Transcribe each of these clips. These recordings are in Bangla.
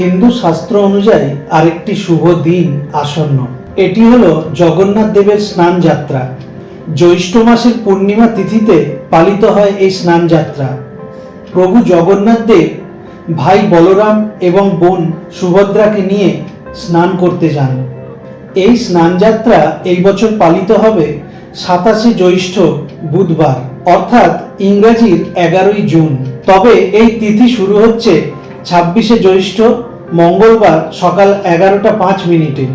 হিন্দু শাস্ত্র অনুযায়ী আরেকটি শুভ দিন আসন্ন। এটি হলো জগন্নাথ দেবের স্নান যাত্রা। জ্যৈষ্ঠ মাসের পূর্ণিমা তিথিতে পালিত হয় এই স্নান যাত্রা। প্রভু জগন্নাথ দেব, ভাই বলরাম এবং বোন সুভদ্রাকে নিয়ে স্নান করতে যান। এই স্নান যাত্রা এই বছর পালিত হবে সাতাশে জ্যৈষ্ঠ বুধবার, অর্থাৎ ইংরাজির এগারোই জুন। তবে এই তিথি শুরু হচ্ছে ছাব্বিশে জ্যৈষ্ঠ মঙ্গলবার সকাল এগারোটা পাঁচ মিনিটে।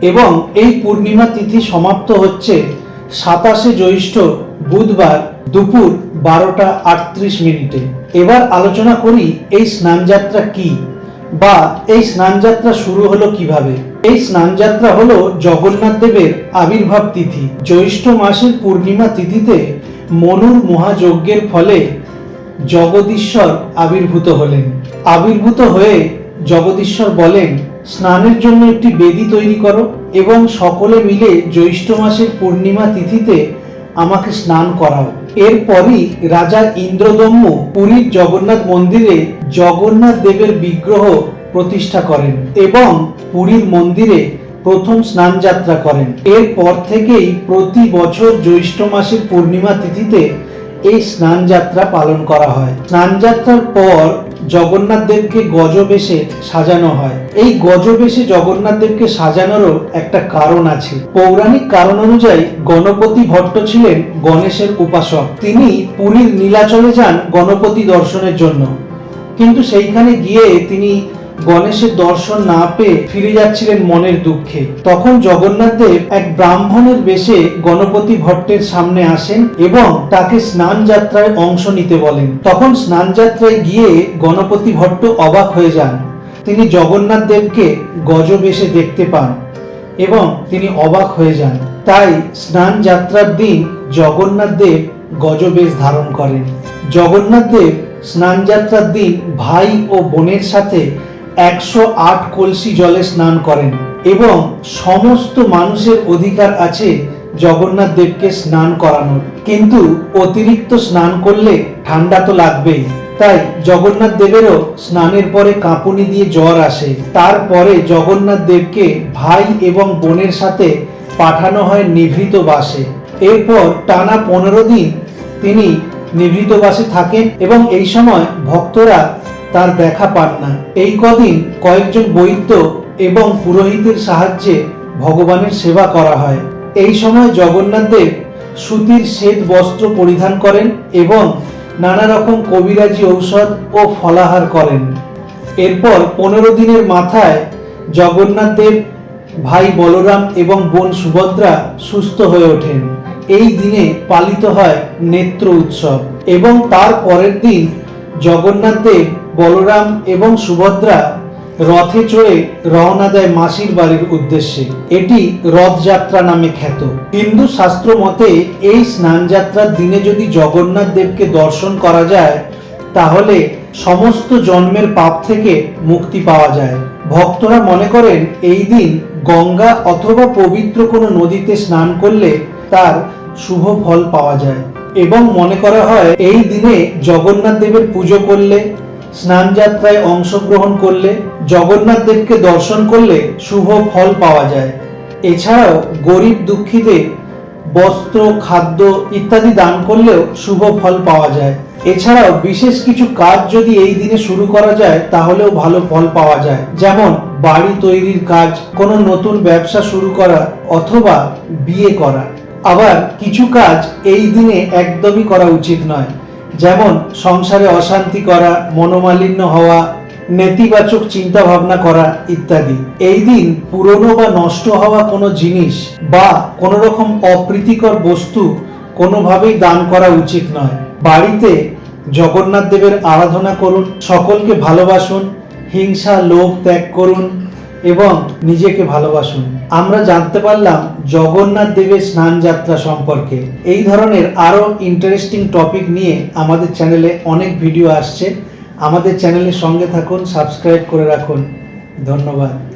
এবং এই পূর্ণিমা তিথি সমাপ্ত হচ্ছে সাতাশে জ্যৈষ্ঠ বুধবার দুপুর বারোটা আটত্রিশ মিনিটে। এবার আলোচনা করি এই স্নানযাত্রা কি বা এই স্নানযাত্রা শুরু হলো কীভাবে? এই স্নানযাত্রা হলো জগন্নাথ দেবের আবির্ভাব তিথি। জ্যৈষ্ঠ মাসের পূর্ণিমা তিথিতে মনুর মহাযজ্ঞের ফলে জগদীশ্বর আবির্ভূত হলেন। আবির্ভূত হয়ে জগদীশ্বর বলেন, স্নানের জন্য একটি বেদি তৈরি করো এবং সকলে মিলে জ্যৈষ্ঠ মাসের পূর্ণিমা তিথিতে আমাকে স্নান করাও। এরপরই রাজা ইন্দ্রদম্য পুরীর জগন্নাথ মন্দিরে জগন্নাথ দেবের বিগ্রহ প্রতিষ্ঠা করেন এবং পুরীর মন্দিরে প্রথম স্নান যাত্রা করেন। এরপর থেকেই প্রতি বছর জ্যৈষ্ঠ মাসের পূর্ণিমা তিথিতে এই স্নান যাত্রা পালন করা হয়। স্নান যাত্রার পর জগন্নাথ দেবকে গজবেশে সাজানো হয়। এই গজবেশে জগন্নাথ দেবকে সাজানোরও একটা কারণ আছে। পৌরাণিক কারণ অনুযায়ী গণপতি ভট্ট ছিলেন গণেশের উপাসক। তিনি পুরীর নীলাচলে যান গণপতি দর্শনের জন্য। কিন্তু সেইখানে গিয়ে তিনি গণেশের দর্শন না পেয়ে ফিরে যাচ্ছিলেন মনের দুঃখে। তখন জগন্নাথ দেব এক ব্রাহ্মণের বেশে গণপতি ভট্টের সামনে আসেন এবং তাকে স্নান যাত্রায় অংশ নিতে বলেন। তখন স্নান যাত্রায় গিয়ে গণপতি ভট্ট অবাক হয়ে যান। তিনি জগন্নাথ দেবকে গজবেশে দেখতে পান এবং তিনি অবাক হয়ে যান। তাই স্নান যাত্রার দিন জগন্নাথ দেব গজবেশ ধারণ করেন। জগন্নাথ দেব স্নান যাত্রার দিন ভাই ও বোনের সাথে একশো আট কলসি জলে স্নান করেন এবং সমস্ত মানুষের অধিকার আছে জগন্নাথ দেবকে স্নান করানোর। কিন্তু অতিরিক্ত স্নান করলে ঠান্ডা তো লাগবেই। তাই জগন্নাথ দেবেরও স্নানের পরে কাঁপুনি দিয়ে জ্বর আসে। তারপরে জগন্নাথ দেবকে ভাই এবং বোনের সাথে পাঠানো হয় নিভৃত বাসে। এরপর টানা পনেরো দিন তিনি নিভৃত বাসে থাকেন এবং এই সময় ভক্তরা তার দেখা পান না। এই কদিন কয়েকজন বৈদ্য এবং পুরোহিতের সাহায্যে ভগবানের সেবা করা হয়। এই সময় জগন্নাথ দেব সুতির শ্বেত বস্ত্র পরিধান করেন এবং নানা রকম কবিরাজি ঔষধ ও ফলাহার করেন। এরপর পনেরো দিনের মাথায় জগন্নাথ দেব ভাই বলরাম এবং বোন সুভদ্রা সুস্থ হয়ে ওঠেন। এই দিনে পালিত হয় নেত্র উৎসব এবং তার পরের দিন জগন্নাথ দেব বলরাম এবং সুভদ্রা রথে চড়ে রওনা দেয় মাসির বাড়ির উদ্দেশ্যে। এটি রথযাত্রা নামে খ্যাত। হিন্দু শাস্ত্র মতে এই স্নান যাত্রার দিনে যদি জগন্নাথ দেবকে দর্শন করা যায়, তাহলে সমস্ত জন্মের পাপ থেকে মুক্তি পাওয়া যায়। ভক্তরা মনে করেন এই দিন গঙ্গা অথবা পবিত্র কোনো নদীতে স্নান করলে তার শুভ ফল পাওয়া যায়। এবং মনে করা হয় এই দিনে জগন্নাথ দেবের পুজো করলে স্নান যাত্রায় অংশগ্রহণ করলে, জগন্নাথ দেবকে দর্শন করলে শুভ ফল পাওয়া যায়। এছাড়াও গরিব দুঃখীদের বস্ত্র, খাদ্য ইত্যাদি দান করলেও শুভ ফল পাওয়া যায়। এছাড়াও বিশেষ কিছু কাজ যদি এই দিনে শুরু করা যায়, তাহলেও ভালো ফল পাওয়া যায়। যেমন বাড়ি তৈরির কাজ, কোনো নতুন ব্যবসা শুরু করা অথবা বিয়ে করা। আবার কিছু কাজ এই দিনে একদমই করা উচিত নয়। যেমন সংসারে অশান্তি করা, মনোমালিন্য হওয়া, নেতিবাচক চিন্তা ভাবনা করা ইত্যাদি। এই দিন পুরনো বা নষ্ট হওয়া কোনো জিনিস বা কোনো রকম অপ্রীতিকর বস্তু কোনোভাবেই দান করা উচিত নয়। বাড়িতে জগন্নাথ দেবের আরাধনা করুন, সকলকে ভালোবাসুন, হিংসা, লোভ ত্যাগ করুন এবং নিজেকে ভালোবাসুন। আমরা জানতে পারলাম জগন্নাথ দেবের স্নান যাত্রা সম্পর্কে। এই ধরনের আরও ইন্টারেস্টিং টপিক নিয়ে আমাদের চ্যানেলে অনেক ভিডিও আসছে। আমাদের চ্যানেলের সঙ্গে থাকুন সাবস্ক্রাইব করে রাখুন। ধন্যবাদ।